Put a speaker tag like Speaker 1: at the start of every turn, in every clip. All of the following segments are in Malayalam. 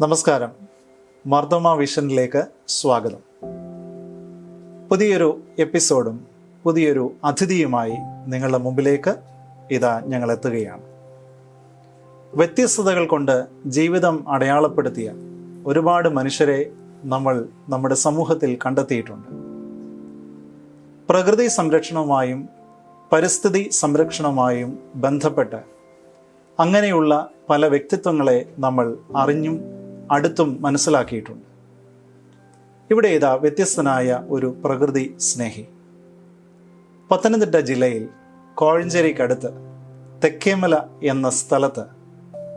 Speaker 1: നമസ്കാരം. മർദ്ദമ വിഷനിലേക്ക് സ്വാഗതം. പുതിയൊരു എപ്പിസോഡും പുതിയൊരു അതിഥിയുമായി നിങ്ങളുടെ മുമ്പിലേക്ക് ഇതാ ഞങ്ങൾ എത്തുകയാണ് വ്യത്യസ്തതകൾ കൊണ്ട് ജീവിതം അടയാളപ്പെടുത്തിയ ഒരുപാട് മനുഷ്യരെ നമ്മൾ നമ്മുടെ സമൂഹത്തിൽ കണ്ടെത്തിയിട്ടുണ്ട്. പ്രകൃതി സംരക്ഷണവുമായും പരിസ്ഥിതി സംരക്ഷണവുമായും ബന്ധപ്പെട്ട് അങ്ങനെയുള്ള പല വ്യക്തിത്വങ്ങളെ നമ്മൾ അറിഞ്ഞും അടുത്തും മനസ്സിലാക്കിയിട്ടുണ്ട്. ഇവിടെ ഇതാ വ്യത്യസ്തനായ ഒരു പ്രകൃതി സ്നേഹി. പത്തനംതിട്ട ജില്ലയിൽ കോഴഞ്ചേരിക്കടുത്ത് തെക്കേമല എന്ന സ്ഥലത്ത്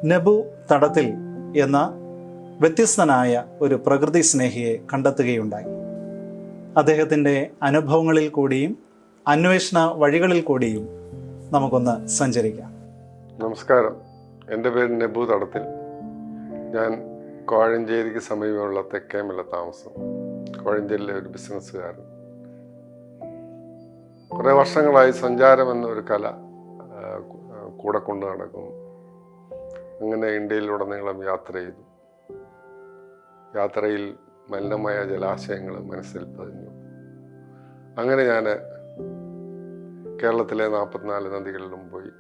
Speaker 1: നബു തടത്തിൽ എന്ന വ്യത്യസ്തനായ ഒരു പ്രകൃതി സ്നേഹിയെ കണ്ടെത്തുകയുണ്ടായി. അദ്ദേഹത്തിന്റെ അനുഭവങ്ങളിൽ കൂടിയും അന്വേഷണ വഴികളിൽ കൂടിയും നമുക്കൊന്ന് സഞ്ചരിക്കാം.
Speaker 2: നമസ്കാരം. എന്റെ പേര് നബു തടത്തിൽ. ഞാൻ കോഴഞ്ചേരിക്ക് സമീപമുള്ള തെക്കേമല താമസം. കോഴഞ്ചേരിയിലെ ഒരു ബിസിനസ്സുകാരൻ. കുറേ വർഷങ്ങളായി സഞ്ചാരം എന്നൊരു കല കൂടെ കൊണ്ടു നടക്കും. അങ്ങനെ ഇന്ത്യയിലുടനീളം യാത്ര ചെയ്തു. യാത്രയിൽ മലിനമായ ജലാശയങ്ങൾ മനസ്സിൽ പതിഞ്ഞു. അങ്ങനെ ഞാൻ കേരളത്തിലെ നാൽപ്പത്തിനാല് നദികളിലും പോയി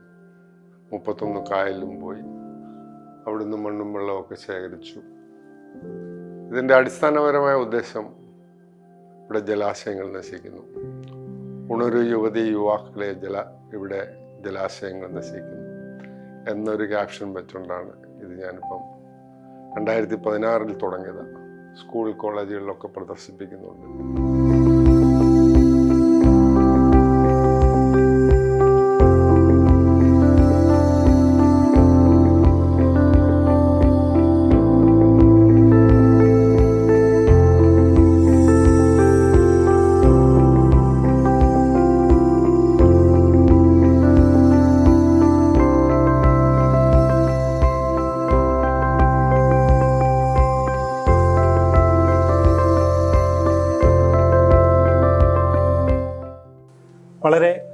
Speaker 2: മുപ്പത്തൊന്ന് കായലിലും പോയി. അവിടുന്ന് മണ്ണും വെള്ളമൊക്കെ ശേഖരിച്ചു. ഇതിന്റെ അടിസ്ഥാനപരമായ ഉദ്ദേശം ഇവിടെ ജലാശയങ്ങൾ നശിക്കുന്നു. ഉണരു യുവതി യുവാക്കളെ ജല ഇവിടെ ജലാശയങ്ങൾ നശിക്കുന്നു എന്നൊരു ക്യാപ്ഷൻ വെച്ചുകൊണ്ടാണ് ഇത് ഞാനിപ്പം രണ്ടായിരത്തി പതിനാറിൽ തുടങ്ങിയത്. സ്കൂൾ കോളേജുകളിലൊക്കെ പ്രദർശിപ്പിക്കുന്നുണ്ട്.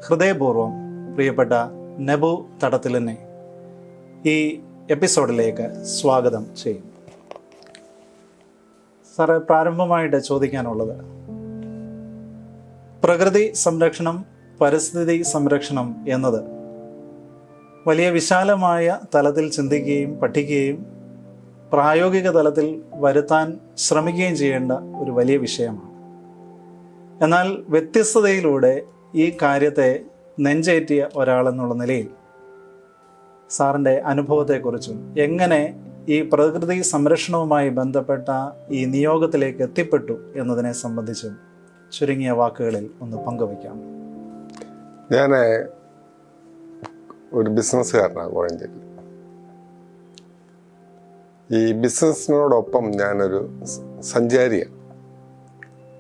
Speaker 1: ഹൃദയപൂർവം പ്രിയപ്പെട്ട നെബു തടത്തിലിനെ ഈ എപ്പിസോഡിലേക്ക് സ്വാഗതം ചെയ്യും. സാറ് പ്രാരംഭമായിട്ട് ചോദിക്കാനുള്ളത് പ്രകൃതി സംരക്ഷണം പരിസ്ഥിതി സംരക്ഷണം എന്നത് വലിയ വിശാലമായ തലത്തിൽ ചിന്തിക്കുകയും പഠിക്കുകയും പ്രായോഗിക തലത്തിൽ വരുത്താൻ ശ്രമിക്കുകയും ചെയ്യേണ്ട ഒരു വലിയ വിഷയമാണ്. എന്നാൽ വ്യത്യസ്തതയിലൂടെ ഈ കാര്യത്തെ നെഞ്ചേറ്റിയ ഒരാളെന്നുള്ള നിലയിൽ സാറിന്റെ അനുഭവത്തെക്കുറിച്ചും എങ്ങനെ ഈ പ്രകൃതി സംരക്ഷണവുമായി ബന്ധപ്പെട്ട ഈ നിയോഗത്തിലേക്ക് എത്തിപ്പെട്ടു എന്നതിനെ സംബന്ധിച്ചും ചുരുങ്ങിയ വാക്കുകളിൽ ഒന്ന് പങ്കുവയ്ക്കാം.
Speaker 2: ഞാൻ ഒരു ബിസിനസ്സുകാരനാണ് കോഴഞ്ചേരി ഈ ബിസിനസ്സിനോടൊപ്പം ഞാനൊരു സഞ്ചാരിയാണ്.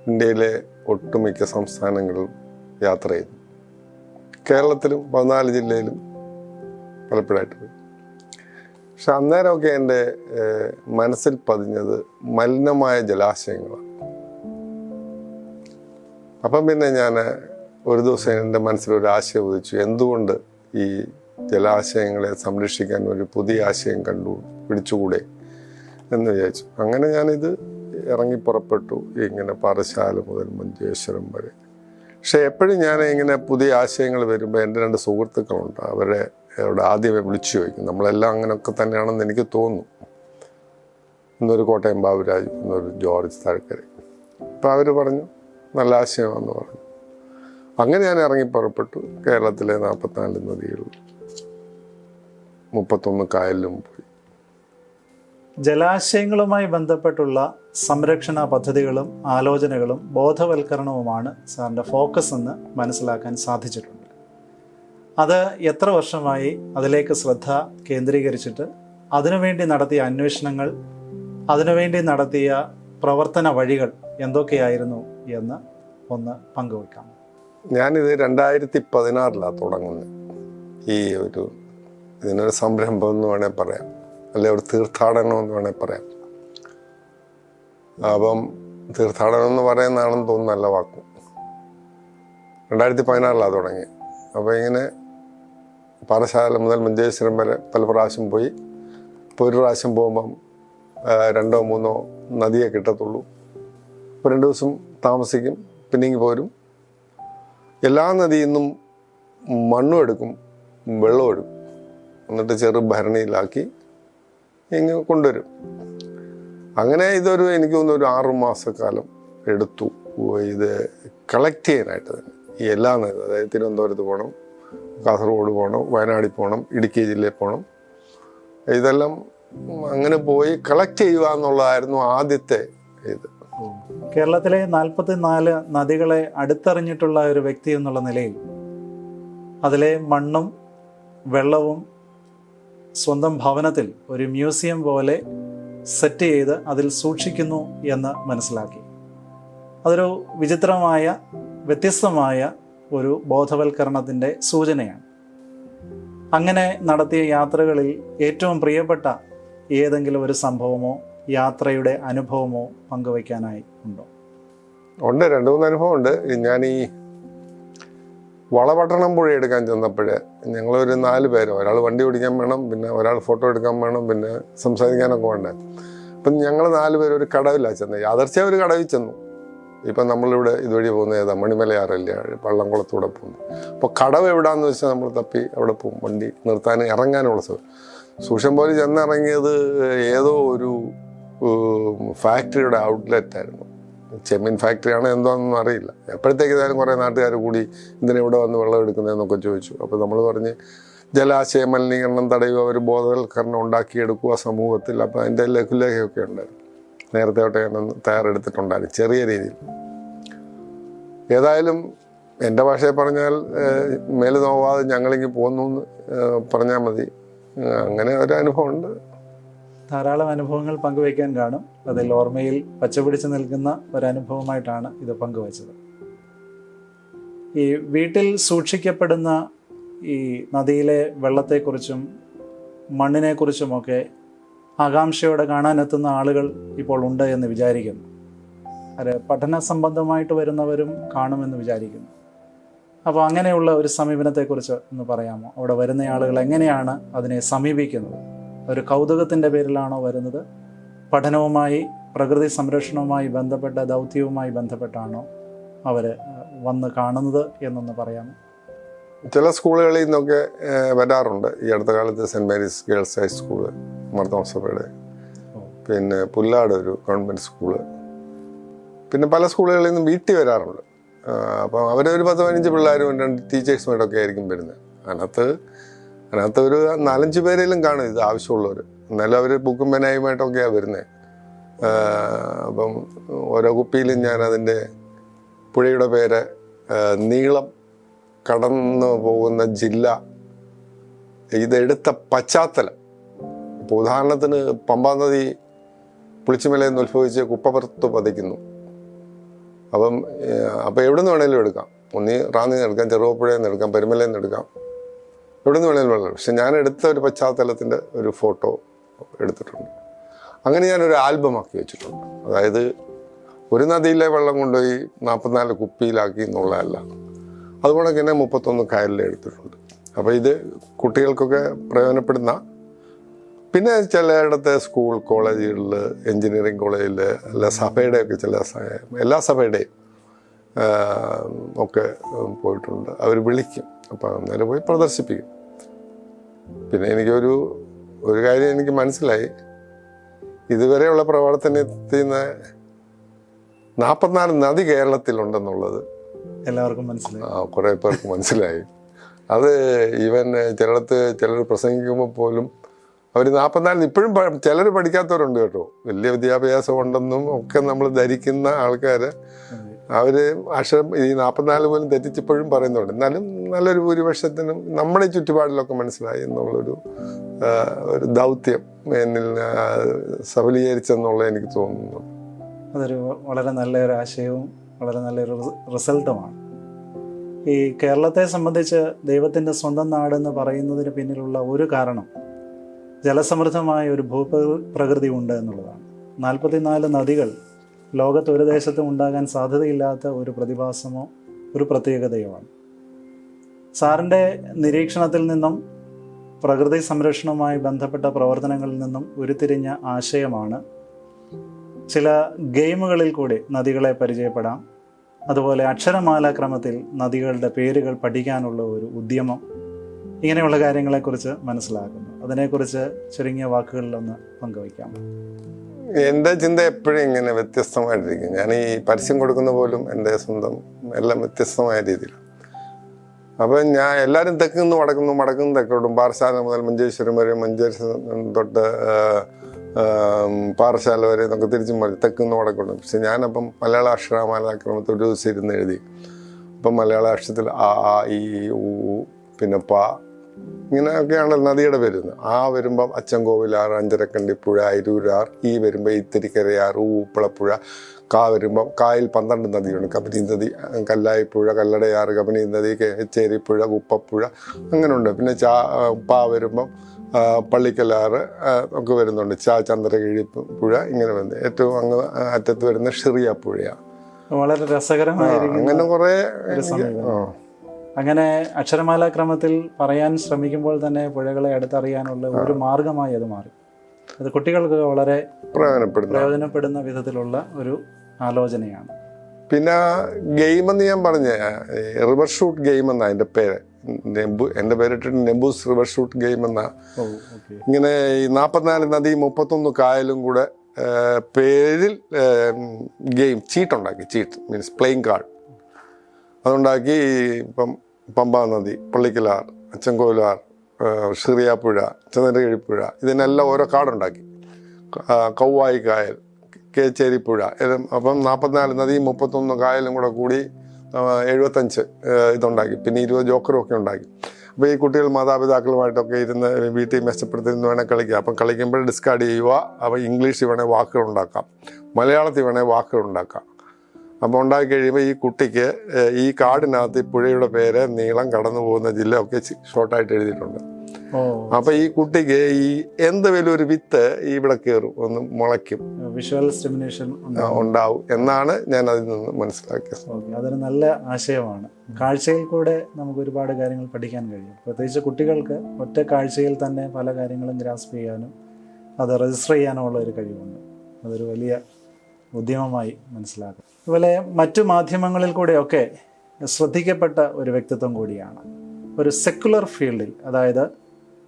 Speaker 2: ഇന്ത്യയിലെ ഒട്ടുമിക്ക സംസ്ഥാനങ്ങളിലും യാത്ര ചെയ്തു. കേരളത്തിലും പതിനാല് ജില്ലയിലും പലപ്പോഴായിട്ട് പോയി പക്ഷെ അന്നേരമൊക്കെ എന്റെ മനസ്സിൽ പതിഞ്ഞത് മലിനമായ ജലാശയങ്ങളാണ്. അപ്പം പിന്നെ ഞാൻ ഒരു ദിവസം എന്റെ മനസ്സിൽ ഒരു ആശയം ഉദിച്ചു. എന്തുകൊണ്ട് ഈ ജലാശയങ്ങളെ സംരക്ഷിക്കാൻ ഒരു പുതിയ ആശയം കണ്ടു പിടിച്ചുകൂടെ എന്ന് വിചാരിച്ചു. അങ്ങനെ ഞാനിത് ഇറങ്ങി പുറപ്പെട്ടു ഇങ്ങനെ പാറശാല മുതൽ മഞ്ചേശ്വരം വരെ. പക്ഷെ എപ്പോഴും ഞാൻ ഇങ്ങനെ പുതിയ ആശയങ്ങൾ വരുമ്പോൾ എന്റെ രണ്ട് സുഹൃത്തുക്കളുണ്ട്. അവരെ അവിടെ ആദ്യമേ വിളിച്ചു ചോദിക്കും. നമ്മളെല്ലാം അങ്ങനെയൊക്കെ തന്നെയാണെന്ന് എനിക്ക് തോന്നുന്നു ഇന്നൊരു കോട്ടയം ബാബുരാജ് ഇന്നൊരു ജോർജ് താഴ്ക്കര. അപ്പോൾ അവർ പറഞ്ഞു നല്ല ആശയമാണെന്ന് പറഞ്ഞു. അങ്ങനെ ഞാൻ ഇറങ്ങി പുറപ്പെട്ടു. കേരളത്തിലെ നാൽപ്പത്തിനാല് നദികൾ മുപ്പത്തൊന്ന് കായലിലും പോയി.
Speaker 1: ജലാശയങ്ങളുമായി ബന്ധപ്പെട്ടുള്ള സംരക്ഷണ പദ്ധതികളും ആലോചനകളും ബോധവൽക്കരണവുമാണ് സാറിന്റെ ഫോക്കസ് എന്ന് മനസ്സിലാക്കാൻ സാധിച്ചിട്ടുണ്ട്. അത് എത്ര വർഷമായി അതിലേക്ക് ശ്രദ്ധ കേന്ദ്രീകരിച്ചിട്ട് അതിനുവേണ്ടി നടത്തിയ അന്വേഷണങ്ങൾ അതിനുവേണ്ടി നടത്തിയ പ്രവർത്തന വഴികൾ എന്തൊക്കെയായിരുന്നു എന്ന് ഒന്ന് പങ്കുവെക്കാം
Speaker 2: ഞാനിത് രണ്ടായിരത്തി പതിനാറിലാണ് തുടങ്ങുന്നത്. ഈ ഒരു ഇതിനൊരു സംരംഭം എന്ന് വേണേൽ പറയാം. അല്ലെ ഒരു തീർത്ഥാടനം എന്ന് വേണേൽ പറയാം. അപ്പം തീർത്ഥാടനം എന്ന് പറയുന്നതാണെന്ന് തോന്നുന്നു നല്ല വാക്കും. രണ്ടായിരത്തി പതിനാറിലാണ് തുടങ്ങി അപ്പോൾ ഇങ്ങനെ പാറശാല മുതൽ മഞ്ചേശ്വരം വരെ പല പ്രാവശ്യം പോയി. ഇപ്പോൾ ഒരു പ്രാവശ്യം പോകുമ്പം രണ്ടോ മൂന്നോ നദിയെ കിട്ടത്തുള്ളൂ. അപ്പോൾ രണ്ട് ദിവസം താമസിക്കും പിന്നെ ഇങ്ങ് പോരും. എല്ലാ നദിയിൽ നിന്നും മണ്ണും എടുക്കും വെള്ളവും എടുക്കും. എന്നിട്ട് ചെറു ഭരണിയിലാക്കി ഇങ്ങനെ കൊണ്ടുവരും. അങ്ങനെ ഇതൊരു എനിക്ക് തോന്നുന്നു ഒരു ആറു മാസക്കാലം എടുത്തു. ഇത് കളക്ട് ചെയ്യാനായിട്ട് തന്നെ. ഈ എല്ലാ നേരം അതായത് തിരുവനന്തപുരത്ത് പോകണം കാസർഗോഡ് പോകണം വയനാടിൽ പോകണം ഇടുക്കി ജില്ലയിൽ പോകണം. ഇതെല്ലാം അങ്ങനെ പോയി കളക്ട് ചെയ്യുക എന്നുള്ളതായിരുന്നു ആദ്യത്തെ ഇത്.
Speaker 1: കേരളത്തിലെ നാൽപ്പത്തി നാല് നദികളെ അടുത്തറിഞ്ഞിട്ടുള്ള ഒരു വ്യക്തി എന്നുള്ള നിലയിൽ അതിലെ മണ്ണും വെള്ളവും സ്വന്തം ഭവനത്തിൽ ഒരു മ്യൂസിയം പോലെ സെറ്റ് ചെയ്ത് അതിൽ സൂക്ഷിക്കുന്നു എന്ന് മനസ്സിലാക്കി. അതൊരു വിചിത്രമായ വ്യത്യസ്തമായ ഒരു ബോധവൽക്കരണത്തിന്റെ സൂചനയാണ്. അങ്ങനെ നടത്തിയ യാത്രകളിൽ ഏറ്റവും പ്രിയപ്പെട്ട ഏതെങ്കിലും ഒരു സംഭവമോ യാത്രയുടെ അനുഭവമോ പങ്കുവയ്ക്കാനായി ഉണ്ടോ?
Speaker 2: ഉണ്ട്. രണ്ട് മൂന്ന് അനുഭവമുണ്ട്. ഞാൻ ഈ വളപട്ടണം പുഴ എടുക്കാൻ ചെന്നപ്പോഴ് ഞങ്ങളൊരു നാല് പേര് ഒരാൾ വണ്ടി ഓടിക്കാൻ വേണം പിന്നെ ഒരാൾ ഫോട്ടോ എടുക്കാൻ വേണം പിന്നെ സംസാരിക്കാനൊക്കെ വേണ്ടേ. അപ്പം ഞങ്ങൾ നാല് പേര് ഒരു കടവിലാണ് ചെന്നത് യാദർച്ച ഒരു കടവിൽ ചെന്നു. ഇപ്പം നമ്മളിവിടെ ഇതുവഴി പോകുന്ന ഏതാ? മണിമലയാറല്ലേ? വള്ളംകുളത്തൂടെ പോകുന്നു അപ്പോൾ കടവ് എവിടാന്ന് വെച്ചാൽ നമ്മൾ തപ്പി അവിടെ പോകും. വണ്ടി നിർത്താനും ഇറങ്ങാനുള്ള സ്ഥലം സൂക്ഷം പോലെ ചെന്നിറങ്ങിയത് ഏതോ ഒരു ഫാക്ടറിയുടെ ഔട്ട്ലെറ്റ് ആയിരുന്നു ചെമ്മീൻ ഫാക്ടറിയാണോ എന്തോന്നൊന്നും അറിയില്ല. എപ്പോഴത്തേക്ക് ഏതായാലും കുറേ നാട്ടുകാർ കൂടി ഇതിനെ ഇവിടെ വന്ന് വെള്ളം എടുക്കുന്നതെന്നൊക്കെ ചോദിച്ചു. അപ്പോൾ നമ്മൾ പറഞ്ഞ് ജലാശയ മലിനീകരണം തടയുക ഒരു ബോധവൽക്കരണം ഉണ്ടാക്കിയെടുക്കുക സമൂഹത്തിൽ. അപ്പോൾ അതിന്റെ ലഘുലേഖയൊക്കെ ഉണ്ടായിരുന്നു. നേരത്തെ തൊട്ട് ഞാനൊന്ന് തയ്യാറെടുത്തിട്ടുണ്ടായിരുന്നു ചെറിയ രീതിയിൽ. ഏതായാലും എന്റെ ഭാഷയിൽ പറഞ്ഞാൽ മേൽ നോവാതെ ഞങ്ങളിങ്ങ് പോന്നു എന്ന് പറഞ്ഞാൽ മതി. അങ്ങനെ ഒരു അനുഭവമുണ്ട്.
Speaker 1: ധാരാളം അനുഭവങ്ങൾ പങ്കുവയ്ക്കാൻ കാണും. അതിൽ ഓർമ്മയിൽ പച്ചപിടിച്ച് നിൽക്കുന്ന ഒരനുഭവമായിട്ടാണ് ഇത് പങ്കുവച്ചത്. ഈ വീട്ടിൽ സൂക്ഷിക്കപ്പെടുന്ന ഈ നദിയിലെ വെള്ളത്തെക്കുറിച്ചും മണ്ണിനെക്കുറിച്ചുമൊക്കെ ആകാംക്ഷയോടെ കാണാനെത്തുന്ന ആളുകൾ ഇപ്പോൾ ഉണ്ട് എന്ന് വിചാരിക്കുന്നു. അത് പഠന സംബന്ധമായിട്ട് വരുന്നവരും കാണുമെന്ന് വിചാരിക്കുന്നു. അപ്പോൾ അങ്ങനെയുള്ള ഒരു സമീപനത്തെക്കുറിച്ച് ഒന്ന് പറയാമോ? അവിടെ വരുന്ന ആളുകൾ എങ്ങനെയാണ് അതിനെ സമീപിക്കുന്നത്? ഒരു കൗതുകത്തിന്റെ പേരിലാണോ വരുന്നത്? പഠനവുമായി പ്രകൃതി സംരക്ഷണവുമായി ബന്ധപ്പെട്ട ദൗത്യവുമായി ബന്ധപ്പെട്ടാണോ അവർ വന്ന് കാണുന്നത് എന്നൊന്ന് പറയാമോ?
Speaker 2: ചില സ്കൂളുകളിൽ നിന്നൊക്കെ വരാറുണ്ട്. ഈ അടുത്ത കാലത്ത് Saint Mary's girls high school മർദ്ദോസഭയുടെ പിന്നെ പുല്ലാട് ഒരു ഗവൺമെന്റ് സ്കൂൾ. പിന്നെ പല സ്കൂളുകളിൽ നിന്നും വീട്ടിൽ വരാറുണ്ട്. അപ്പം അവരൊരു പത്ത് പതിനഞ്ച് പിള്ളേരും രണ്ട് ടീച്ചേഴ്സുമായിട്ടൊക്കെ ആയിരിക്കും വരുന്നത്. അതിനകത്ത് അതിനകത്ത് ഒരു നാലഞ്ച് പേരെങ്കിലും കാണും ഇത് ആവശ്യമുള്ളവർ എന്നാലും അവർ ബുക്കും പെനായുമായിട്ടൊക്കെയാണ് വരുന്നത് അപ്പം ഓരോ കുപ്പിയിലും ഞാൻ അതിന്റെ പുഴയുടെ പേര് നീളം കടന്നു പോകുന്ന ജില്ല ഇതെടുത്ത പശ്ചാത്തലം. ഇപ്പോൾ ഉദാഹരണത്തിന് പമ്പാ നദി പുളിച്ചുമലയിൽ നിന്ന് ഉത്ഭവിച്ച് കുപ്പപ്പുറത്ത് പതിക്കുന്നു. അപ്പം അപ്പോൾ അപ്പം എവിടെ നിന്ന് വേണേലും എടുക്കാം. ഒന്നി റാന്നിന്ന് എടുക്കാം ചെറുപ്പുഴയിൽ നിന്ന് എടുക്കാം പെരുമലയിൽ നിന്ന് എടുക്കാം. എവിടെ നിന്ന് വേണേലും വെള്ളം പക്ഷെ ഞാൻ എടുത്ത ഒരു പശ്ചാത്തലത്തിന്റെ ഒരു ഫോട്ടോ എടുത്തിട്ടുണ്ട്. അങ്ങനെ ഞാനൊരു ആൽബമാക്കി വെച്ചിട്ടുണ്ട്. അതായത് ഒരു നദിയിലെ വെള്ളം കൊണ്ടുപോയി നാൽപ്പത്തിനാല് കുപ്പിയിലാക്കി എന്നുള്ളതല്ല. അതുപോലെ തന്നെ മുപ്പത്തൊന്ന് കായലിൽ എടുത്തിട്ടുണ്ട്. അപ്പോൾ ഇത് കുട്ടികൾക്കൊക്കെ പ്രയോജനപ്പെടുന്ന പിന്നെ ചിലയിടത്തെ സ്കൂൾ കോളേജുകളിൽ എൻജിനീയറിംഗ് കോളേജിൽ അല്ല സഭയുടെയൊക്കെ ചില എല്ലാ സഭയുടെയും ഒക്കെ പോയിട്ടുണ്ട്. അവർ വിളിക്കും. അപ്പോൾ അന്നേരം പോയി പ്രദർശിപ്പിക്കും. പിന്നെ എനിക്കൊരു ഒരു കാര്യം എനിക്ക് മനസ്സിലായി. ഇതുവരെയുള്ള പ്രവർത്തനത്തിൽ നിന്ന് നാൽപ്പത്തിനാല് നദി കേരളത്തിലുണ്ടെന്നുള്ളത്.
Speaker 1: എല്ലാവർക്കും മനസ്സിലായി.
Speaker 2: ആ, കുറേ പേർക്ക് മനസ്സിലായി. അത് ഈവൻ ചിലടത്ത് ചിലർ പ്രസംഗിക്കുമ്പോൾ പോലും അവർ നാൽപ്പത്തിനാല് ഇപ്പോഴും ചിലർ പഠിക്കാത്തവരുണ്ട് കേട്ടോ. വലിയ വിദ്യാഭ്യാസം ഉണ്ടെന്നും ഒക്കെ നമ്മൾ ധരിക്കുന്ന ആൾക്കാർ അവർ അക്ഷരം ഈ നാൽപ്പത്തിനാല് പോലും തെറ്റിച്ചിപ്പോഴും പറയുന്നുണ്ട്. എന്നാലും നല്ലൊരു ഭൂരിപക്ഷത്തിനും നമ്മുടെ ചുറ്റുപാടിലൊക്കെ മനസ്സിലായി എന്നുള്ളൊരു ഒരു ദൗത്യം എന്നിൽ സഫലീകരിച്ചെന്നുള്ളത് എനിക്ക് തോന്നുന്നു.
Speaker 1: അതൊരു വളരെ നല്ലൊരു ആശയവും വളരെ നല്ലൊരു റിസ- റിസൾട്ടുമാണ്. ഈ കേരളത്തെ സംബന്ധിച്ച് ദൈവത്തിന്റെ സ്വന്തം നാടെന്ന് പറയുന്നതിന് പിന്നിലുള്ള ഒരു കാരണം ജലസമൃദ്ധമായ ഒരു ഭൂപ്രകൃതി ഉണ്ട് എന്നുള്ളതാണ്. നാൽപ്പത്തിനാല് നദികൾ ലോകത്ത് ഒരു ദേശത്തും ഉണ്ടാകാൻ സാധ്യതയില്ലാത്ത ഒരു പ്രതിഭാസമോ ഒരു പ്രത്യേകതയോ ആണ് സാറിന്റെ നിരീക്ഷണത്തിൽ നിന്നും പ്രകൃതി സംരക്ഷണവുമായി ബന്ധപ്പെട്ട പ്രവർത്തനങ്ങളിൽ നിന്നും ഉരുത്തിരിഞ്ഞ ആശയമാണ് ചില ഗെയിമുകളിൽ കൂടി നദികളെ പരിചയപ്പെടാം. അതുപോലെ അക്ഷരമാല ക്രമത്തിൽ നദികളുടെ പേരുകൾ പഠിക്കാനുള്ള ഒരു ഉദ്യമം ഇങ്ങനെയുള്ള കാര്യങ്ങളെക്കുറിച്ച് മനസ്സിലാക്കുന്നു. അതിനെക്കുറിച്ച് ചുരുങ്ങിയ വാക്കുകളിലൊന്ന് പങ്കുവയ്ക്കാം.
Speaker 2: എന്റെ ചിന്ത എപ്പോഴും ഇങ്ങനെ വ്യത്യസ്തമായിട്ടിരിക്കും. ഞാൻ ഈ പരസ്യം കൊടുക്കുന്ന പോലും എന്റെ സ്വന്തം എല്ലാം വ്യത്യസ്തമായ രീതിയിൽ. അപ്പം ഞാൻ എല്ലാവരും തെക്ക് നിന്ന് വടക്കുന്നു വടക്കുന്നു തെക്കോട്ടും പാറശാല മുതൽ മഞ്ചേശ്വരം വരെ മഞ്ചേശ്വരം തൊട്ട് പാറശാല വരെ എന്നൊക്കെ തിരിച്ചും പറയും തെക്ക് നിന്ന് വടക്കോട്ടും പക്ഷെ ഞാനപ്പം മലയാള അക്ഷരമാലാക്രമത്തിൽ ഒരു ദിവസം ഇരുന്ന് എഴുതി. അപ്പം മലയാള അക്ഷരത്തിൽ ആ ആ ഈ ഊ, പിന്നെ പ ഇങ്ങനെയൊക്കെയാണ് നദിയുടെ വരുന്നത്. ആ വരുമ്പം അച്ചൻകോവിലാർ അഞ്ചരക്കണ്ടി പുഴ അരൂരാർ ഈ വരുമ്പോൾ ഇത്തിരിക്കരയാർ ഊപ്പളപ്പുഴ കാ വരുമ്പം കായിൽ പന്ത്രണ്ട് നദിയുണ്ട്. കബനി നദി കല്ലായിപ്പുഴ കല്ലടയാർ കബനി നദി ചേരിപ്പുഴ കുപ്പപ്പുഴ അങ്ങനെയുണ്ട്. പിന്നെ ചാ പാ വരുമ്പം പള്ളിക്കലാറ് ഒക്കെ വരുന്നുണ്ട്. ചാ ചന്ദ്രകിഴി പുഴ ഇങ്ങനെ വരുന്നത് ഏറ്റവും അങ്ങ് അറ്റത്ത് വരുന്ന ഷെറിയ പുഴയാണ്
Speaker 1: വളരെ രസകരമായിരിക്കും
Speaker 2: അങ്ങനെ കുറേ ആ.
Speaker 1: അങ്ങനെ അക്ഷരമാല ക്രമത്തിൽ പറയാൻ ശ്രമിക്കുമ്പോൾ തന്നെ പുഴകളെ അടുത്തറിയാനുള്ള ഒരു മാർഗമായി അത് മാറി. അത് കുട്ടികൾക്ക് വളരെ
Speaker 2: പ്രയോജനപ്പെടുന്ന
Speaker 1: പ്രയോജനപ്പെടുന്ന വിധത്തിലുള്ള ഒരു ആലോചനയാണ്.
Speaker 2: പിന്നെ ഗെയിം എന്ന് ഞാൻ പറഞ്ഞ റിവർ ഷൂട്ട് ഗെയിം എന്നാ അതിന്റെ പേര് നെബു എന്റെ പേരിട്ടിട്ട് നെബൂസ് റിവർ ഷൂട്ട് ഗെയിം എന്ന ഇങ്ങനെ ഈ നാൽപ്പത്തിനാല് നദി മുപ്പത്തൊന്ന് കായലും കൂടെ പേരിൽ ഗെയിം ചീട്ടുണ്ടാക്കി ചീട്ട് മീൻസ് പ്ലേയിങ് കാർഡ്. അതുണ്ടാക്കി ഇപ്പം പമ്പാ നദി പള്ളിക്കലാർ അച്ചൻകോലാർ ഷിറിയാപ്പുഴ ചന്ദ്രകിഴിപ്പുഴ ഇതിനെല്ലാം ഓരോ കാടുണ്ടാക്കി. കൗവായി കായൽ കേച്ചേരിപ്പുഴ അപ്പം നാൽപ്പത്തിനാല് നദിയും മുപ്പത്തൊന്ന് കായലും കൂടെ കൂടി എഴുപത്തഞ്ച് ഇതുണ്ടാക്കി. പിന്നെ ഇരുപത് ജോക്കറും ഒക്കെ ഉണ്ടാക്കി. അപ്പോൾ ഈ കുട്ടികൾ മാതാപിതാക്കളുമായിട്ടൊക്കെ ഇരുന്ന് വീട്ടിൽ മെച്ചപ്പെടുത്തിരുന്ന് വേണേൽ കളിക്കുക അപ്പം കളിക്കുമ്പോൾ ഡിസ്കാർഡ് ചെയ്യുക. അപ്പോൾ ഇംഗ്ലീഷിൽ വേണേൽ വാക്കുകൾ ഉണ്ടാക്കാം. മലയാളത്തിൽ വേണേൽ വാക്കുകൾ ഉണ്ടാക്കാം. അപ്പോൾ ഉണ്ടാക്കി കഴിയുമ്പോൾ ഈ കുട്ടിക്ക് ഈ കാടിനകത്ത് ഈ പുഴയുടെ പേര് നീളം കടന്നു പോകുന്ന ജില്ല ഒക്കെ ഷോർട്ടായിട്ട് എഴുതിയിട്ടുണ്ട്. അപ്പൊ ഈ കുട്ടിക്ക് ഈ എന്ത് വലിയൊരു വിത്ത് ഇവിടെ കയറും ഒന്ന് മുളയ്ക്കും.
Speaker 1: വിഷ്വൽ സ്റ്റിമുലേഷൻ
Speaker 2: ഉണ്ടാവും. എന്നാണ് ഞാൻ അതിൽ നിന്ന് മനസ്സിലാക്കിയത്.
Speaker 1: അതൊരു നല്ല ആശയമാണ്. കാഴ്ചയിൽ കൂടെ നമുക്ക് ഒരുപാട് കാര്യങ്ങൾ പഠിക്കാൻ കഴിയും. പ്രത്യേകിച്ച് കുട്ടികൾക്ക് ഒറ്റ കാഴ്ചയിൽ തന്നെ പല കാര്യങ്ങളും ഗ്രാസ്പ് ചെയ്യാനും അത് രജിസ്റ്റർ ചെയ്യാനുമുള്ള ഒരു കഴിവുണ്ട്. അതൊരു വലിയ ഉദ്യമമായി മനസ്സിലാക്കും. അതുപോലെ മറ്റു മാധ്യമങ്ങളിൽ കൂടെയൊക്കെ ശ്രദ്ധിക്കപ്പെട്ട ഒരു വ്യക്തിത്വം കൂടിയാണ്. ഒരു സെക്കുലർ ഫീൽഡിൽ അതായത്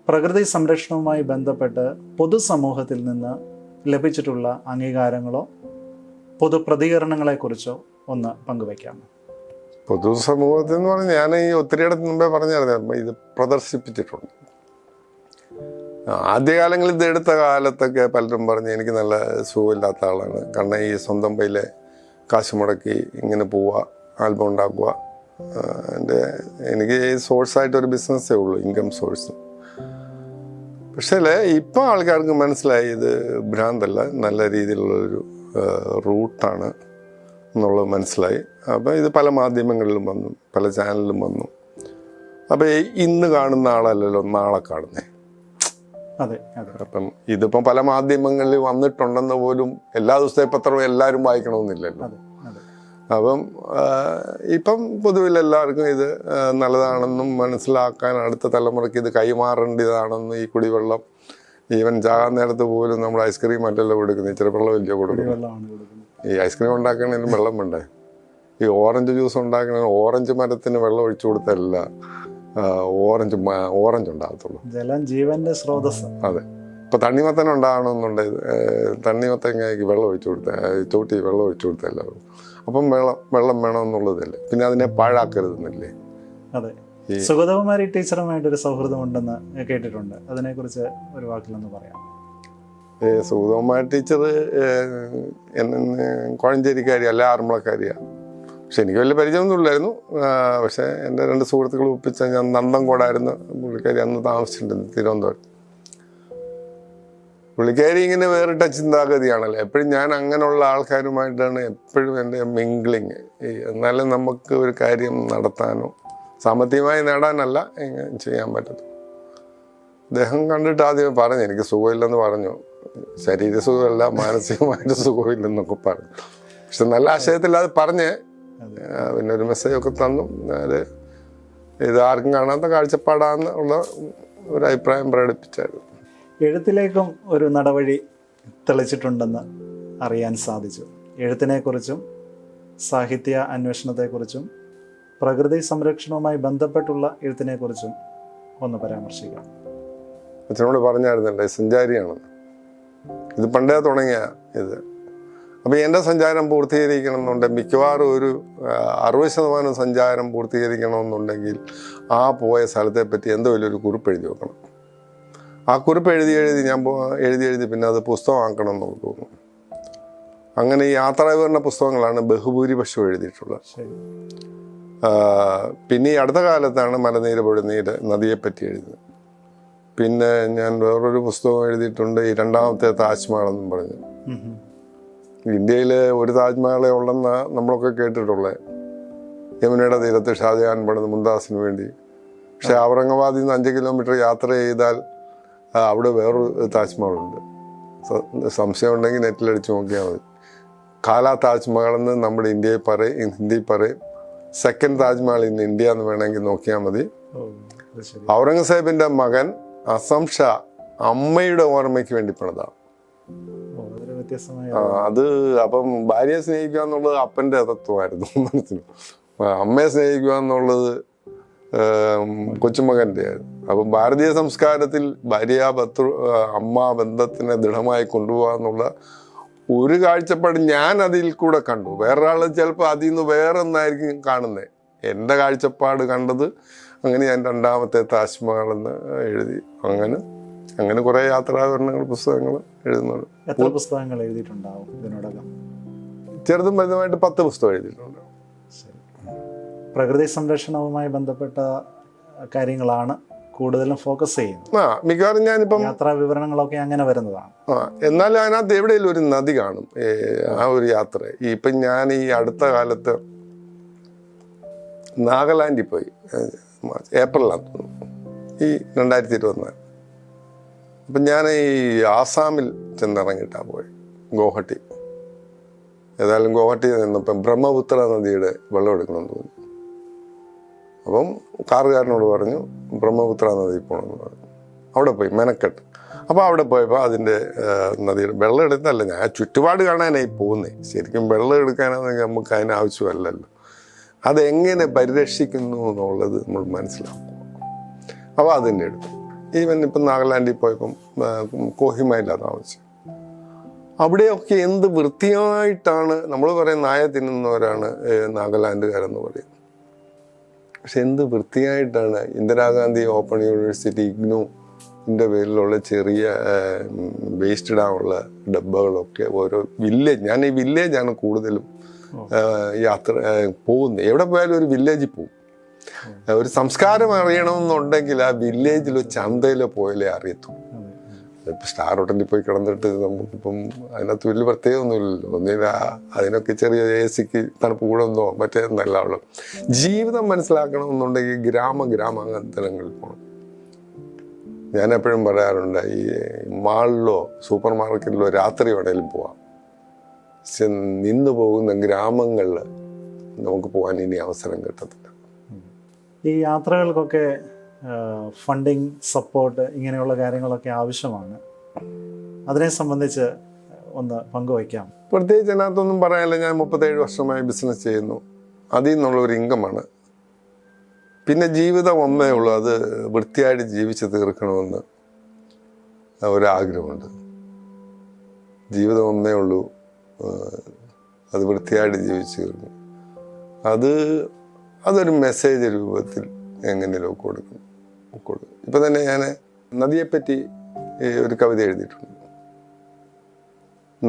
Speaker 1: പ്രകൃതി സംരക്ഷണവുമായി ബന്ധപ്പെട്ട് പൊതുസമൂഹത്തിൽ നിന്ന് ലഭിച്ചിട്ടുള്ള അംഗീകാരങ്ങളോ പൊതു പ്രതികരണങ്ങളെക്കുറിച്ചോ ഒന്ന് പങ്കുവയ്ക്കാമോ?
Speaker 2: പൊതുസമൂഹത്തിൽ എന്ന് പറഞ്ഞാൽ ഞാൻ ഈ ഒത്തിരിയിടത്ത് മുമ്പേ പറഞ്ഞായിരുന്നു ഇത് പ്രദർശിപ്പിച്ചിട്ടുണ്ട്. ആദ്യകാലങ്ങളിൽ ഇത് എടുത്ത കാലത്തൊക്കെ പലരും പറഞ്ഞ് എനിക്ക് നല്ല സുഖമില്ലാത്ത ആളാണ്. കാരണം ഈ സ്വന്തം പൈയിലെ കാശ് മുടക്കി ഇങ്ങനെ പോവുക ആൽബം ഉണ്ടാക്കുക. എന്റെ എനിക്ക് സോഴ്സായിട്ടൊരു ബിസിനസ്സേ ഉള്ളൂ ഇൻകം സോഴ്സ് പക്ഷേ ഇപ്പം ആൾക്കാർക്ക് മനസ്സിലായി ഇത് ഭ്രാന്തല്ല നല്ല രീതിയിലുള്ളൊരു റൂട്ടാണ് എന്നുള്ളത് മനസ്സിലായി. അപ്പം ഇത് പല മാധ്യമങ്ങളിലും വന്നു പല ചാനലിലും വന്നു. അപ്പോൾ ഇന്ന് കാണുന്ന ആളല്ലല്ലോ നാളെ കാണുന്നേ.
Speaker 1: അതെ
Speaker 2: അപ്പം ഇതിപ്പം പല മാധ്യമങ്ങളിൽ വന്നിട്ടുണ്ടെന്ന് പോലും എല്ലാ ദിവസത്തെ പത്രവും എല്ലാവരും വായിക്കണമെന്നില്ലല്ലോ. അപ്പം ഇപ്പം പൊതുവിൽ എല്ലാവർക്കും ഇത് നല്ലതാണെന്നും മനസ്സിലാക്കാൻ അടുത്ത തലമുറയ്ക്ക് ഇത് കൈമാറേണ്ടതാണെന്നും ഈ കുടിവെള്ളം ഈവൻ ചാകാൻ നേരത്ത് പോലും നമ്മൾ ഐസ്ക്രീം അല്ലല്ലോ കൊടുക്കുന്നത് ഇച്ചിരി വെള്ളം വലിയ കൊടുക്കുന്നത്? ഈ ഐസ്ക്രീം ഉണ്ടാക്കണതിന് വെള്ളം വേണ്ടേ? ഈ ഓറഞ്ച് ജ്യൂസ് ഉണ്ടാക്കണ ഓറഞ്ച് മരത്തിന് വെള്ളം ഒഴിച്ചു കൊടുത്തല്ല ഓറഞ്ച് ഓറഞ്ച് ഉണ്ടാകത്തുള്ളൂ.
Speaker 1: ജലം ജീവന്റെ സ്രോതസ്
Speaker 2: അതെ. ഇപ്പൊ തണ്ണിമത്തൻ ഉണ്ടാകണമെന്നുണ്ടെങ്കിൽ തണ്ണിമത്തങ്ങയ്ക്ക് വെള്ളം ഒഴിച്ചു കൊടുത്ത ചോട്ടി വെള്ളം ഒഴിച്ചു കൊടുത്തല്ലോ അപ്പം വെള്ളം വെള്ളം വേണമെന്നുള്ളതല്ലേ? പിന്നെ അതിനെ പാഴാക്കരുതെന്നില്ലേ?
Speaker 1: അതെ. സുഗതകുമാരി ടീച്ചറുമായിട്ട് ഒരു സൗഹൃദം ഉണ്ടെന്ന് കേട്ടിട്ടുണ്ട്. അതിനെക്കുറിച്ച് ഒരു വാക്കിലൊന്ന് പറയാം.
Speaker 2: സുഗതകുമാര ടീച്ചർ എന്നെ കോഴഞ്ചേരിക്കാരി അല്ല ആറന്മുളക്കാരിയാണ് പക്ഷെ എനിക്ക് വലിയ പരിചയമൊന്നും ഇല്ലായിരുന്നു പക്ഷെ എന്റെ രണ്ട് സുഹൃത്തുക്കൾ ഒപ്പിച്ച ഞാൻ നന്ദൻകോടായിരുന്നു പുള്ളിക്കാരി അന്ന് താമസിച്ചിട്ടുണ്ട് തിരുവനന്തപുരം പുള്ളിക്കാരി ഇങ്ങനെ വേറിട്ട ചിന്താഗതിയാണല്ലോ? എപ്പോഴും ഞാൻ അങ്ങനെയുള്ള ആൾക്കാരുമായിട്ടാണ് എപ്പോഴും എന്റെ മിംഗ്ലിങ്. എന്നാലും നമുക്ക് ഒരു കാര്യം നടത്താനോ സാമ്പത്തികമായി നേടാനല്ല ഇങ്ങനെ ചെയ്യാൻ പറ്റത്തു അദ്ദേഹം കണ്ടിട്ട് ആദ്യം പറഞ്ഞു എനിക്ക് സുഖമില്ലെന്ന് പറഞ്ഞു. ശരീര സുഖമല്ല മാനസികമായിട്ട് സുഖമില്ലെന്നൊക്കെ പറഞ്ഞു. പക്ഷെ നല്ല ആശയത്തിൽ അത് പറഞ്ഞ് പിന്നെ ഒരു മെസ്സേജ് ഒക്കെ തന്നു. അത് ഇത് ആർക്കും കാണാത്ത കാഴ്ചപ്പാടാന്ന് ഉള്ള ഒരു അഭിപ്രായം പ്രകടിപ്പിച്ചായിരുന്നു.
Speaker 1: എഴുത്തിലേക്കും ഒരു നടവഴി തെളിച്ചിട്ടുണ്ടെന്ന് അറിയാൻ സാധിച്ചു. എഴുത്തിനെക്കുറിച്ചും സാഹിത്യ അന്വേഷണത്തെക്കുറിച്ചും പ്രകൃതി സംരക്ഷണവുമായി ബന്ധപ്പെട്ടുള്ള എഴുത്തിനെക്കുറിച്ചും ഒന്ന് പരാമർശിക്കാം.
Speaker 2: അച്ഛനോട് പറഞ്ഞായിരുന്നല്ലേ സഞ്ചാരിയാണ്. ഇത് പണ്ടേ തുടങ്ങിയ ഇത്. അപ്പം എന്റെ സഞ്ചാരം പൂർത്തീകരിക്കണം എന്നുണ്ടെങ്കിൽ മിക്കവാറും ഒരു അറുപത് ശതമാനം സഞ്ചാരം പൂർത്തീകരിക്കണമെന്നുണ്ടെങ്കിൽ ആ പോയ സ്ഥലത്തെ പറ്റി എന്തോ വലിയൊരു കുറിപ്പ് എഴുതി വെക്കണം. ആ കുറിപ്പ് എഴുതി എഴുതി ഞാൻ എഴുതി എഴുതി പിന്നെ അത് പുസ്തകമാക്കണം എന്ന് തോന്നുന്നു അങ്ങനെ ഈ യാത്രാവിവരണ പുസ്തകങ്ങളാണ് ബഹുഭൂരിപക്ഷം എഴുതിയിട്ടുള്ളത്. പിന്നെ ഈ അടുത്ത കാലത്താണ് മലനീര് പൊഴുനീര് നദിയെപ്പറ്റി എഴുതുന്നത്. പിന്നെ ഞാൻ വേറൊരു പുസ്തകം എഴുതിയിട്ടുണ്ട് ഈ രണ്ടാമത്തെ താജ്മഹൽ എന്നും പറഞ്ഞ്. ഇന്ത്യയിൽ ഒരു താജ്മഹലെ ഉള്ളെന്ന് നമ്മളൊക്കെ കേട്ടിട്ടുള്ളത് യമുനയുടെ തീരത്ത് ഷാജഹാൻ പണിത് മുംതാസിന് വേണ്ടി. പക്ഷെ ഔറംഗാബാദിൽ നിന്ന് അഞ്ച് കിലോമീറ്റർ യാത്ര ചെയ്താൽ അവിടെ വേറൊരു താജ്മഹലുണ്ട്. സംശയം ഉണ്ടെങ്കിൽ നെറ്റിലടിച്ച് നോക്കിയാൽ മതി. കാലാ താജ്മഹൽ എന്ന് നമ്മുടെ ഇന്ത്യയിൽ പറയും ഹിന്ദി പറയും. സെക്കൻഡ് താജ്മഹൽ ഇൻ ഇന്ത്യ എന്ന് വേണമെങ്കിൽ നോക്കിയാൽ മതി. ഔറംഗസേബിന്റെ മകൻ അസംഷ ഷാ അമ്മയുടെ ഓർമ്മയ്ക്ക് വേണ്ടി പണിതാണ്.
Speaker 1: വ്യത്യസ്തമായ
Speaker 2: അത് അപ്പം ഭാര്യയെ സ്നേഹിക്കുക എന്നുള്ളത് അപ്പന്റെ തത്വമായിരുന്നു മനസ്സിന് അമ്മയെ സ്നേഹിക്കുക എന്നുള്ളത് കൊച്ചുമകന്റെ കൊച്ചുമകന്റെ ആയിരുന്നു. അപ്പം ഭാരതീയ സംസ്കാരത്തിൽ ഭാര്യ ഭർത്തൃ അമ്മ ബന്ധത്തിനെ ദൃഢമായി കൊണ്ടുപോകുക എന്നുള്ള ഒരു കാഴ്ചപ്പാട് ഞാൻ അതിൽ കൂടെ കണ്ടു. വേറൊരാൾ ചിലപ്പോൾ അതിൽ നിന്ന് വേറെ ഒന്നായിരിക്കും കാണുന്നത് എന്റെ കാഴ്ചപ്പാട് കണ്ടത് അങ്ങനെ ഞാൻ രണ്ടാമത്തെ താജ്മഹൽ എന്ന് എഴുതി അങ്ങനെ അങ്ങനെ കുറെ യാത്രാവിവരണങ്ങൾ പുസ്തകങ്ങൾ എഴുതുന്നുണ്ട്.
Speaker 1: എത്ര പുസ്തകങ്ങൾ എഴുതിയിട്ടുണ്ടാവും ഇതിനോടകം?
Speaker 2: ചെറുതും വലുതുമായിട്ട് പത്ത് പുസ്തകം എഴുതിയിട്ടുണ്ട്.
Speaker 1: പ്രകൃതി സംരക്ഷണവുമായി ബന്ധപ്പെട്ട കാര്യങ്ങളാണ് കൂടുതലും ഫോക്കസ് ചെയ്യുന്നത്.
Speaker 2: ആ മിക്കവാറും ഞാനിപ്പം
Speaker 1: യാത്രാ വിവരണങ്ങളൊക്കെ അങ്ങനെ വരുന്നതാണ്.
Speaker 2: ആ എന്നാലും അതിനകത്ത് എവിടെയെങ്കിലും ഒരു നദി കാണും. ആ ഒരു യാത്ര. ഇപ്പം ഞാൻ ഈ അടുത്ത കാലത്ത് നാഗാലാൻഡിൽ പോയി. മാർച്ച് ഏപ്രിലാണ് ഈ രണ്ടായിരത്തി ഇരുപത്തിനാല്. അപ്പം ഞാൻ ഈ ആസാമിൽ ചെന്നിറങ്ങിയിട്ടാണ് പോയി ഗോഹട്ടി. ഏതായാലും ഗോഹട്ടി നിന്നപ്പം ബ്രഹ്മപുത്ര നദിയുടെ വെള്ളം എടുക്കണമെന്ന് തോന്നി. അപ്പം കാറുകാരനോട് പറഞ്ഞു ബ്രഹ്മപുത്ര നദിയിൽ പോകണമെന്ന് പറഞ്ഞു. അവിടെ പോയി മെനക്കെട്ട്. അപ്പോൾ അവിടെ പോയപ്പോൾ അതിന്റെ നദിയുടെ വെള്ളം എടുത്തല്ല ഞാൻ ചുറ്റുപാട് കാണാനായി പോകുന്നേ ശരിക്കും വെള്ളം എടുക്കാനാണെങ്കിൽ നമുക്ക് അതിന് ആവശ്യമല്ലല്ലോ. അതെങ്ങനെ പരിരക്ഷിക്കുന്നു എന്നുള്ളത് നമ്മൾ മനസ്സിലാക്കും. അപ്പോൾ അതിന്റെ എടുത്തു. ഈവൻ ഇപ്പം നാഗാലാൻഡിൽ പോയപ്പം കോഹിമയിലാണ് താമസിച്ചത്. അവിടെയൊക്കെ എന്ത് വൃത്തിയായിട്ടാണ് നമ്മൾ പറയും നായ തിന്നുന്നവരാണ് നാഗാലാൻഡുകാരെന്ന് പറയും പക്ഷെ എന്ത് വൃത്തിയായിട്ടാണ് ഇന്ദിരാഗാന്ധി ഓപ്പൺ യൂണിവേഴ്സിറ്റി ഇഗ്നു ഇതിന്റെ പേരിലുള്ള ചെറിയ വേസ്റ്റ് ഇടാനുള്ള ഡബ്ബകളൊക്കെ ഓരോ വില്ലേജ് ഞാൻ ഈ വില്ലേജാണ് കൂടുതലും യാത്ര പോകുന്നത്. എവിടെ പോയാലും ഒരു വില്ലേജിൽ പോകും ഒരു സംസ്കാരം അറിയണമെന്നുണ്ടെങ്കിൽ ആ വില്ലേജിലോ ചന്തയിലോ പോയാലേ അറിയത്തുള്ളൂ ഇപ്പം സ്റ്റാർ ഹോട്ടലിൽ പോയി കിടന്നിട്ട് നമുക്കിപ്പം അതിനകത്ത് വലിയ പ്രത്യേകമൊന്നുമില്ലല്ലോ. ഒന്നില്ല അതിനൊക്കെ ചെറിയ എ സിക്ക് തണുപ്പ് കൂടുന്നോ മറ്റേ നല്ല ഉള്ളു. ജീവിതം മനസ്സിലാക്കണമെന്നുണ്ടെങ്കിൽ ഗ്രാമ ഗ്രാമാന്തരങ്ങളിൽ പോകണം ഞാൻ എപ്പോഴും പറയാറുണ്ട് ഈ മാളിലോ സൂപ്പർ മാർക്കറ്റിലോ രാത്രി വേണേലും പോവാം. പക്ഷെ നിന്ന് പോകുന്ന ഗ്രാമങ്ങളിൽ നമുക്ക് പോകാൻ ഇനി അവസരം കിട്ടത്തില്ല.
Speaker 1: ഈ യാത്രകൾക്കൊക്കെ ഫണ്ടിങ് സപ്പോർട്ട് ഇങ്ങനെയുള്ള കാര്യങ്ങളൊക്കെ ആവശ്യമാണ്. അതിനെ സംബന്ധിച്ച് ഒന്ന് പങ്കുവയ്ക്കാം.
Speaker 2: പ്രത്യേകിച്ച് അതിനകത്തൊന്നും പറയാനില്ല. ഞാൻ മുപ്പത്തേഴ് വർഷമായി ബിസിനസ് ചെയ്യുന്നു. അതിൽ നിന്നുള്ള ഒരു ഇൻകമാണ് പിന്നെ ജീവിതം ഒന്നേ ഉള്ളൂ. അത് വൃത്തിയായിട്ട് ജീവിച്ച് തീർക്കണമെന്ന് ഒരാഗ്രഹമുണ്ട്. ജീവിതം ഒന്നേ ഉള്ളൂ. അത് വൃത്തിയായിട്ട് ജീവിച്ച് തീർക്കും. അത് അതൊരു മെസ്സേജ് രൂപത്തിൽ എങ്ങനെയോ കൊടുക്കും? കൊടുക്കും ഇപ്പം തന്നെ ഞാൻ നദിയെപ്പറ്റി ഒരു കവിത എഴുതിയിട്ടുണ്ട്.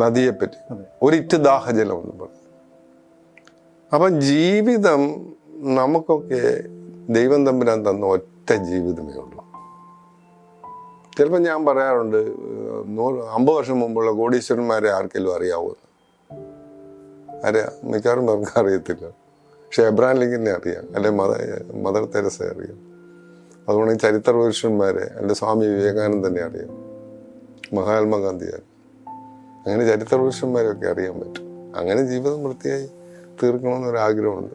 Speaker 2: നദിയെപ്പറ്റി. ഒരിറ്റ് ദാഹജലം എന്ന് പറഞ്ഞു. അപ്പം ജീവിതം നമുക്കൊക്കെ ദൈവം തമ്പുരാൻ തന്ന ഒറ്റ ജീവിതമേ ഉള്ളൂ. ചിലപ്പോൾ ഞാൻ പറയാറുണ്ട് നൂറ് അമ്പത് വർഷം മുമ്പുള്ള കോടീശ്വരന്മാരെ ആർക്കെങ്കിലും അറിയാവൂ ആരെയാ മിക്കവാറും പേർക്ക് അറിയത്തില്ല. പക്ഷെ എബ്രാൻ ലിങ്കിനെ അറിയാം അല്ലെ മദർ മദർ തെരസെ അറിയാം. അതുകൊണ്ട് ചരിത്ര പുരുഷന്മാരെ അല്ലെ സ്വാമി വിവേകാനന്ദനെ അറിയാം മഹാത്മാഗാന്ധി അറിയാം. അങ്ങനെ ചരിത്ര പുരുഷന്മാരെയൊക്കെ അറിയാൻ പറ്റും. അങ്ങനെ ജീവിതം വൃത്തിയായി തീർക്കണമെന്നൊരാഗ്രഹമുണ്ട്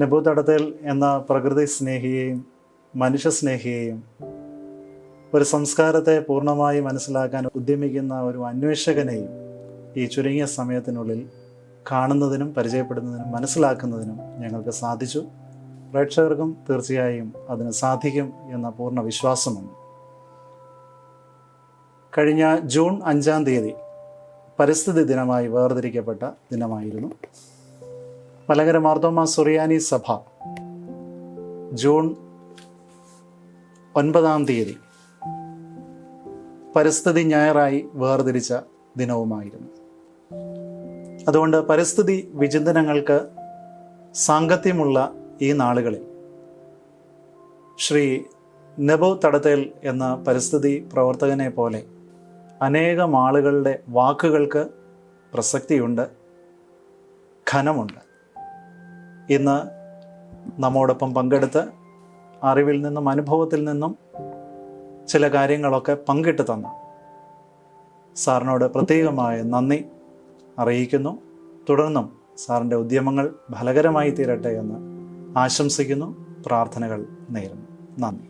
Speaker 1: നെബൂത്തടത്തിൽ എന്ന പ്രകൃതി സ്നേഹിയെയും മനുഷ്യ സ്നേഹിയെയും ഒരു സംസ്കാരത്തെ പൂർണമായി മനസ്സിലാക്കാൻ ഉദ്യമിക്കുന്ന ഒരു അന്വേഷകനെയും ഈ ചുരുങ്ങിയ സമയത്തിനുള്ളിൽ കാണുന്നതിനും പരിചയപ്പെടുന്നതിനും മനസ്സിലാക്കുന്നതിനും ഞങ്ങൾക്ക് സാധിച്ചു. പ്രേക്ഷകർക്കും തീർച്ചയായും അതിന് സാധിക്കും എന്ന പൂർണ വിശ്വാസമുണ്ട്. കഴിഞ്ഞ ജൂൺ അഞ്ചാം തീയതി പരിസ്ഥിതി ദിനമായി വേർതിരിക്കപ്പെട്ട ദിനമായിരുന്നു. മലങ്കര മാർത്തോമ സുറിയാനി സഭ ജൂൺ ഒൻപതാം തീയതി പരിസ്ഥിതി ഞായറായി വേർതിരിച്ച ദിനവുമായിരുന്നു. അതുകൊണ്ട് പരിസ്ഥിതി വിചിന്തനങ്ങൾക്ക് സാങ്കത്യമുള്ള ഈ നാളുകളിൽ ശ്രീ നെബോ തടത്തേൽ എന്ന പരിസ്ഥിതി പ്രവർത്തകനെ പോലെ അനേകം ആളുകളുടെ വാക്കുകൾക്ക് പ്രസക്തിയുണ്ട് ഖനമുണ്ട് ഇന്ന് നമ്മോടൊപ്പം പങ്കെടുത്ത് അറിവിൽ നിന്നും അനുഭവത്തിൽ നിന്നും ചില കാര്യങ്ങളൊക്കെ പങ്കിട്ട് തന്ന സാറിനോട് പ്രത്യേകമായ നന്ദി. അറിയിക്കുന്നു. തുടർന്നും സാറിന്റെ ഉദ്യമങ്ങൾ ഫലകരമായി തീരട്ടെ എന്ന് ആശംസിക്കുന്നു. പ്രാർത്ഥനകൾ നേരുന്നു. നന്ദി.